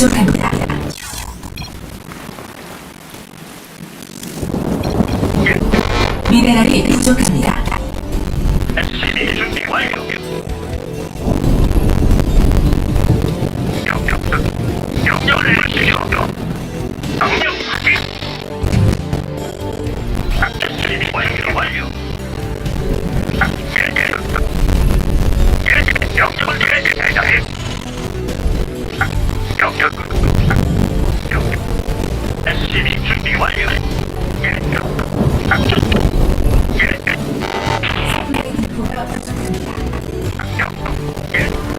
미네랄이 부족합니다. SCB 준비 완료. 작전. 예. 보가 부족합니다. 완료.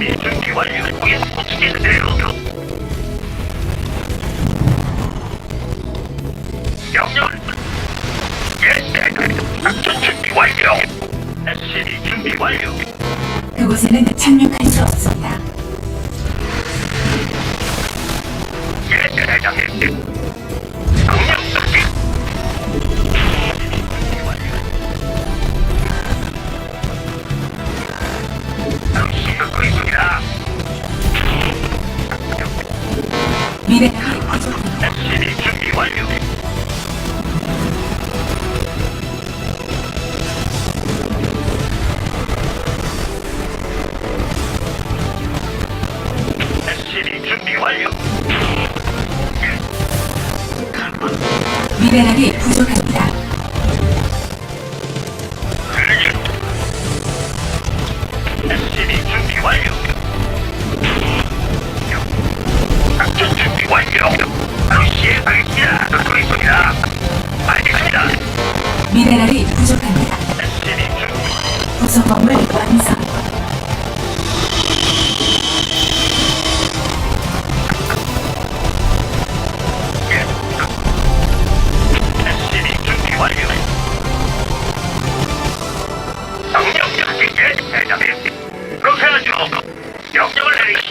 SCB 준비 완료. 명령을. 예, 네. 작전 준비 완료. SCB 준비 완료. 그곳에는 착륙할 수 없습니다. 예, 대장님. 미네랄이 부족합니다.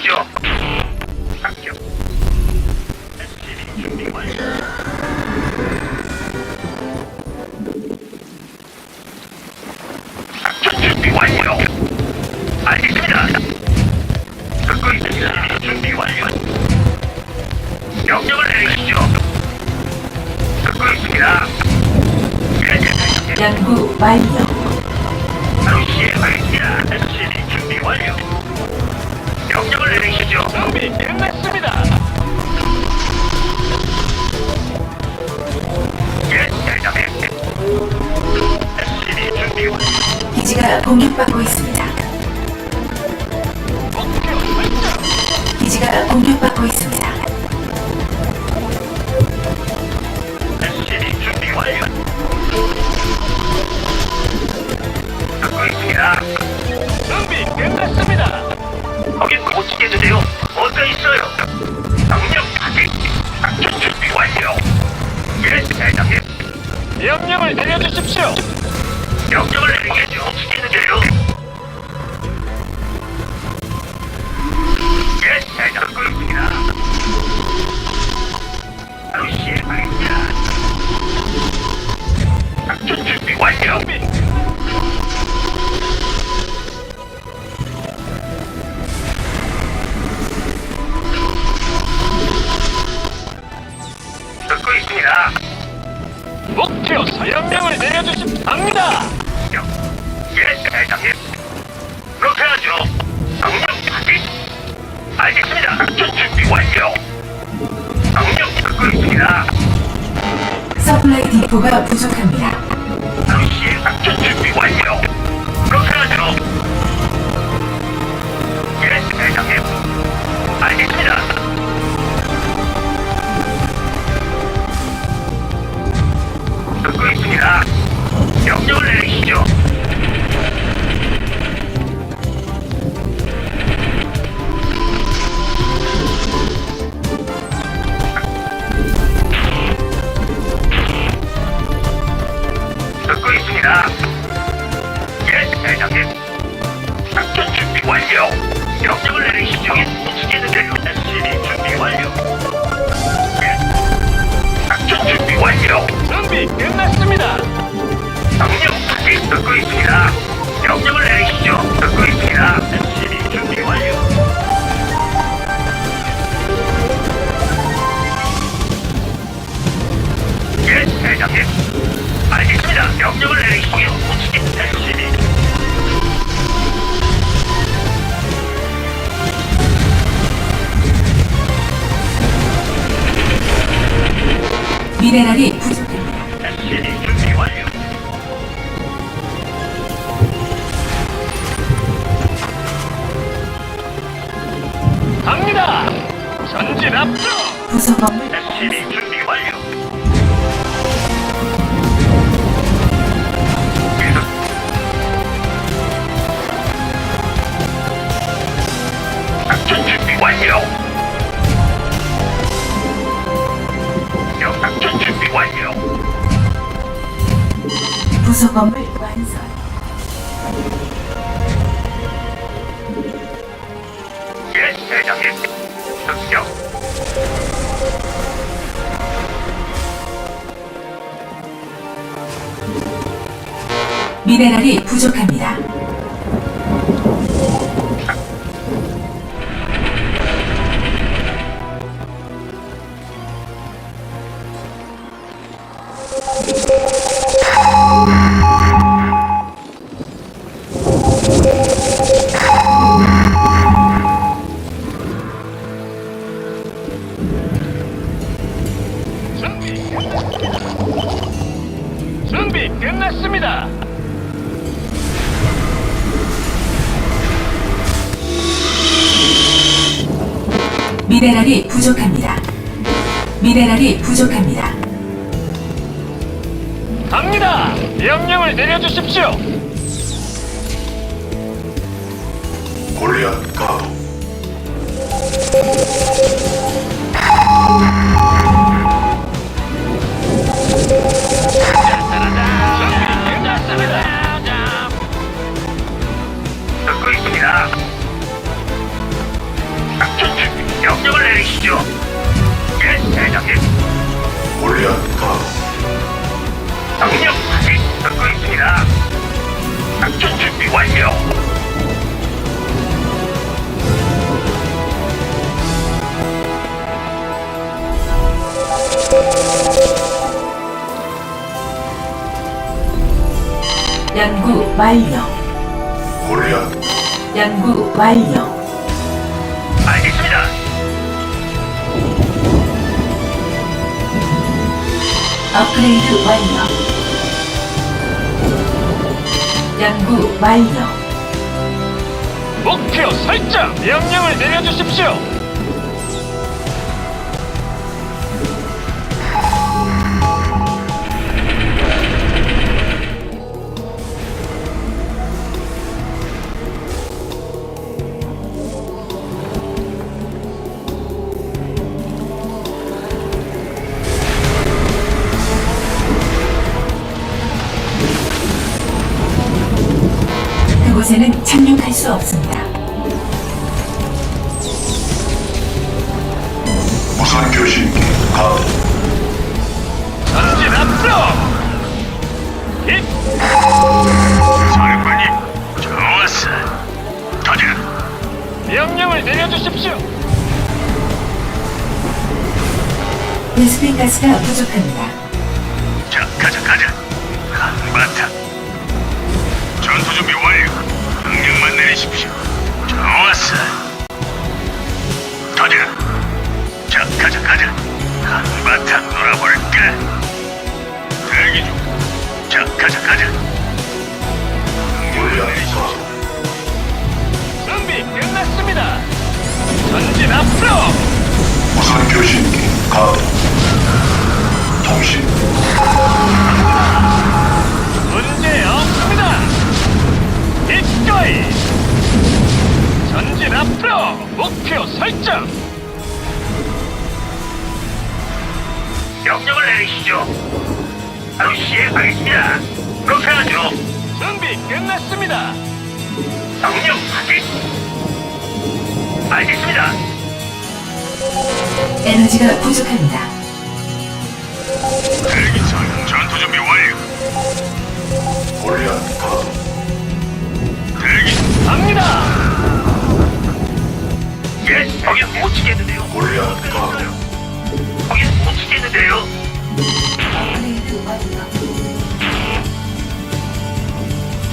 내리시죠. 작전. SCB 준비 완료. 작전 준비 완료. 알겠습니다. 듣고 있습니다. 준비 완료. 명령을 내리시죠. 듣고 있습니다. 연구 완료. 바로 시행하겠습니다. SCB 준비 완료. 명령을 내리시죠. 준비 끝났습니다. 예, 대장님. SCB 준비 완료. 기지가 공격받고 있습니다. 목표 설정. 기지가 공격 여긴 못 치겠는데요. 뭔가 있어요. 명령 확인. 작전 준비 완료. 예, 대장님. 명령을 내려주십시오. 명령을 내리겠죠. 서플라이 디포가 부족합니다. 시행 작전 준비 완료. 그렇게 하죠. 예, 대장님. 알겠습니다. 듣고 있습니다. 명령 앞으로. 부속 건물 SCV 미네랄이 부족합니다. 부족합니다. 미네랄이 부족합니다. 갑니다. 명령을 내려주십시오. 골리앗 가도 준비 끝났습니다. 듣고 있습니다. 내리시죠. 예, 대장님. 골리앗 가도 명령 확인 듣고 있습니다. 작전 준비 완료. 연구 완료. 골리앗 연구 완료. 업그레이드 완료. 연구 완료. 목표 설정. 명령을 내려주십시오. 베스핀 가스가 부족합니다. 자, 가자, 가자. 한바탕. 전투 준비 완료. 명령만 내리십시오. 좋았어. 가자. 자, 가자, 가자. 한바탕 놀아볼까? 대기 중. 자, 가자, 가자. 가동 준비 끝났습니다. 전진 앞으로. 무선 교신기 가동 통신 문제 없습니다. 기꺼이. 전진 앞으로. 목표 설정. 명령을 내리시죠. 바로 시행하겠습니다. 그렇게 하죠. 준비 끝났습니다. 명령 확인. 알겠습니다. 에너지가 부족합니다. 대기 전 전투 준비 완료. 골리앗 가동 대기. 갑니다. 예, 거긴 못 치겠는데요. 골리앗 가동 거긴 못 치겠는데요.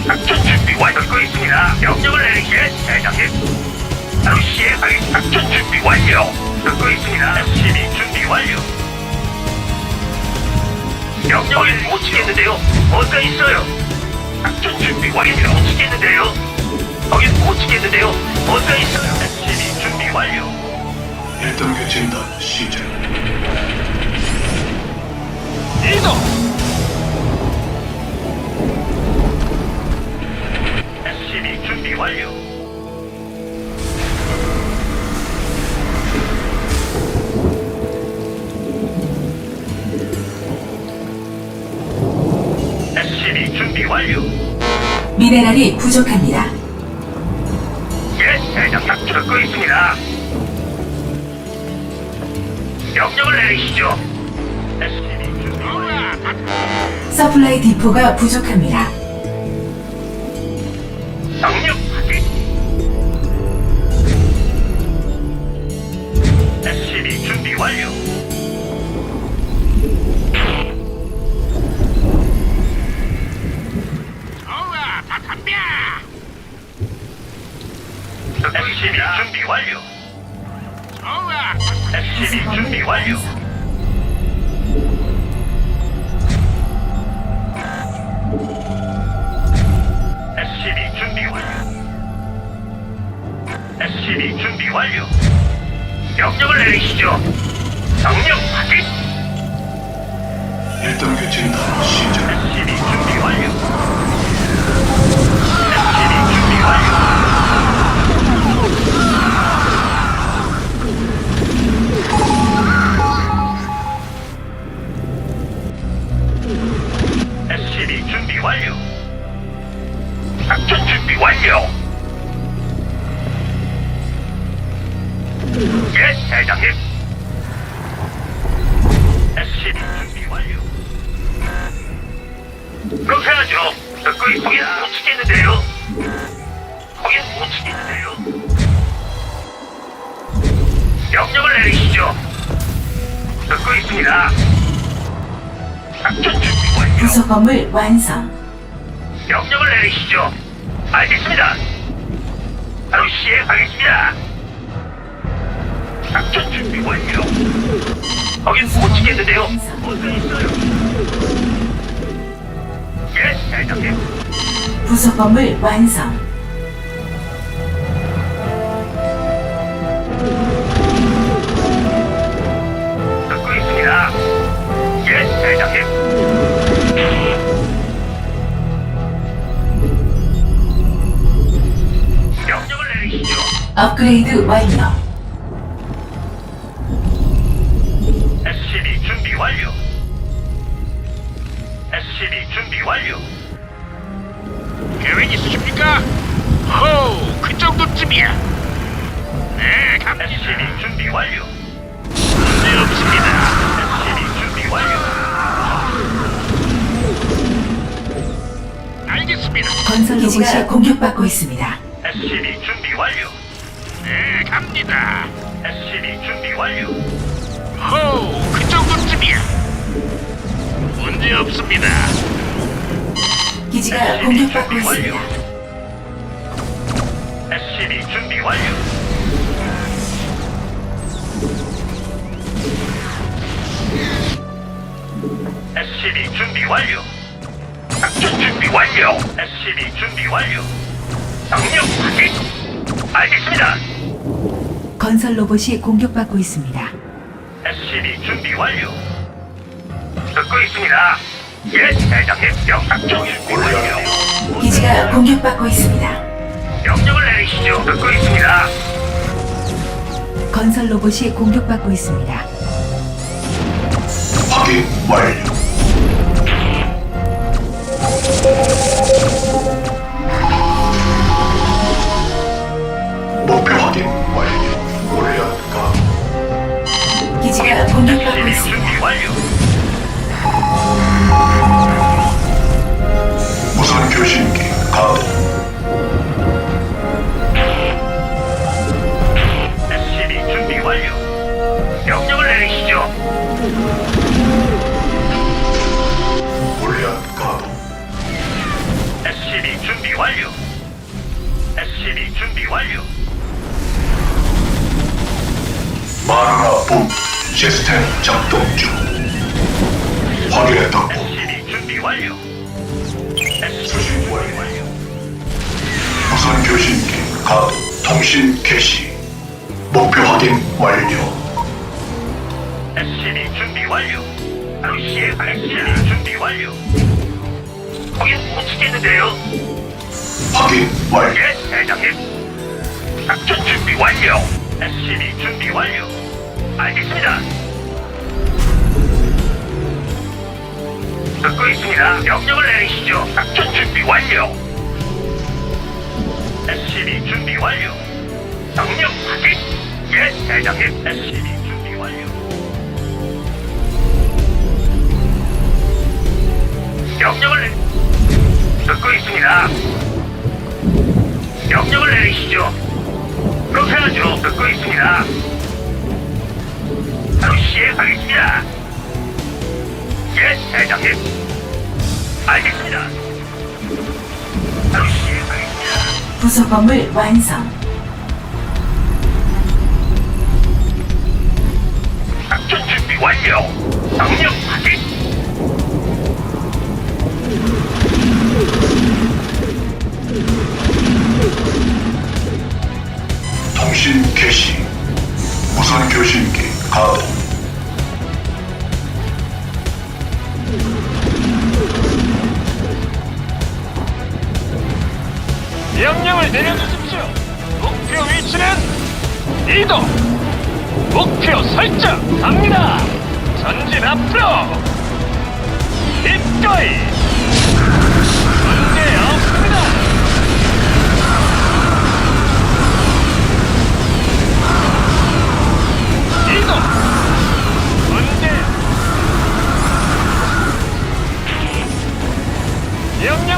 작전 준비 완료. 듣고 있습니다. 명령을 내리시게 대장님. 시행하겠 작전 준비 완료. 듣고 있습니다. SCB 준비 완료. 명령을 못 치겠는데요. 뭔가 있어요. 작전 준비 완료. 못 치겠는데요. 거긴 못 치겠는데요. 뭔가 있어요. SCB 준비 완료. 1단계 진단 시작 이동. SCB 준비 완료. 준비 완료. 미네랄이 부족합니다. 예, 대장님 듣고 있습니다. 명령을 내리시죠. SCB 준비 완료. 서플라이 디포가 부족합니다. 명령 확인. SCB 준비 완료. SCB 준비 완료. SCB 준비 완료. SCB 준비 완료. SCB 준비 완료. 명령을 내리시죠. 명령 확인. 1단계 진단 시작 SCB 준비 완료. 준비 완료. 예, 대장님. SCB 준비 완료. 그렇게 하죠. 듣고 있 거긴 못 치겠는데요. 거긴 못 치겠는데요. 명령을 내리시죠. 듣고 있습니다. 작전 준비 완료. 부속 건물 완성. 명령을 내리시죠. 알겠습니다. 바로 시행하겠습니다. 작전 준비 완료. 거긴 못 치겠는데요. 뭔가 있어요. 예, 대장님. 부속 건물 완성. 업그레이드 완료. SCB 준비 완료. SCB 준비 완료. 계획 있으십니까? 호우, 그 정도쯤이야. 네, 갑니다. SCB 준비 완료. 문제 없습니다. SCB 준비 완료. 알겠습니다. 건설 기지가 공격받고 있습니다. SCB 준비 완료. 네, 갑니다. SCB 준비 완료. 호우, 그 정도쯤이야. 문제 없습니다. 기지가 공격받고 있습니다. SCB 준비 완료. SCB 준비 완료. 작전 준비 완료. SCB 준비 완료. 명령 확인. 알겠습니다. 건설 로봇이 공격받고 있습니다. SCB 준비 완료. 듣고 있습니다. 예, 대장님. 명 작전 준비 완료. 기지가 공격받고 있습니다. 명령을 내리시죠. 듣고 있습니다. 건설 로봇이 공격받고 있습니다. 확인 완료. 목표 공격받고 있습니다. SCB 준비 완료. 바로 시행하겠습니다. 준비 완료. 거긴 못 치겠는데요. 확인 완료. 예, 대장님. 작전 준비 완료. SCB 준비 완료. 알겠습니다. 듣고 있습니다. 명령을 내리시죠. 작전 준비 완료. SCB 준비 완료. 명령 확인. 예, 대장님. SCB 명령을 내... 듣고 있습니다. 명령을 내리시죠. 그렇게 하죠. 듣고 있습니다. 바로 시행하겠습니다. 예, 대장님. 알겠습니다. 바로 시행하겠습니다. 부속 건물 완성. 작전 준비 완료. 명령 확인. 통신 개시. 무선 교신기 가동. 명령을 내려주십시오. 목표 위치는 이동. 목표 설정. 갑니다. 전진 앞으로. 기꺼이.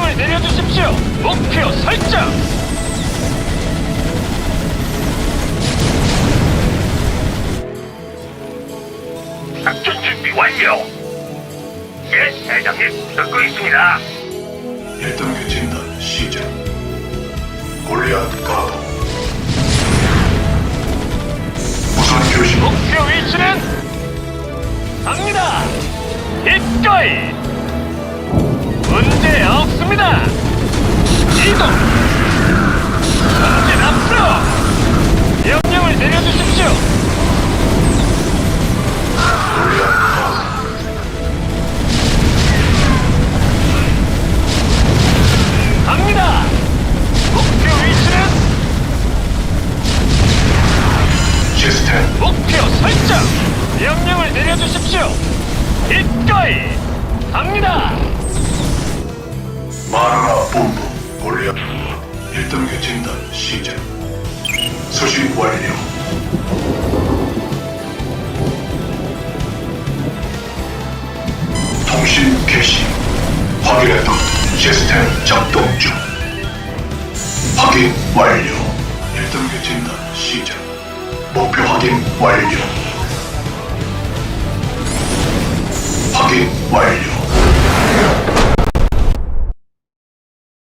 명령을 내려주십시오. 목표 설정. 작전 준비 완료. 예, 대장님. 듣고 있습니다. 1단계 진단 시작. 골리앗 가동. 무선 교신 목표 위치는 갑니다. 기꺼이. 문제 없습니다. 이동. 전진 앞으로. 명령을 내려주십시오. 갑니다. 목표 위치는 시스템 목표 설정. 명령을 내려주십시오. 기꺼이. 갑니다. 말하라 본부 골리앗 1단계 진단 시작 수식 완료. 통신 개시. 확인했다. 시스템 작동 중. 확인 완료. 1단계 진단 시작 목표 확인 완료. 확인 완료.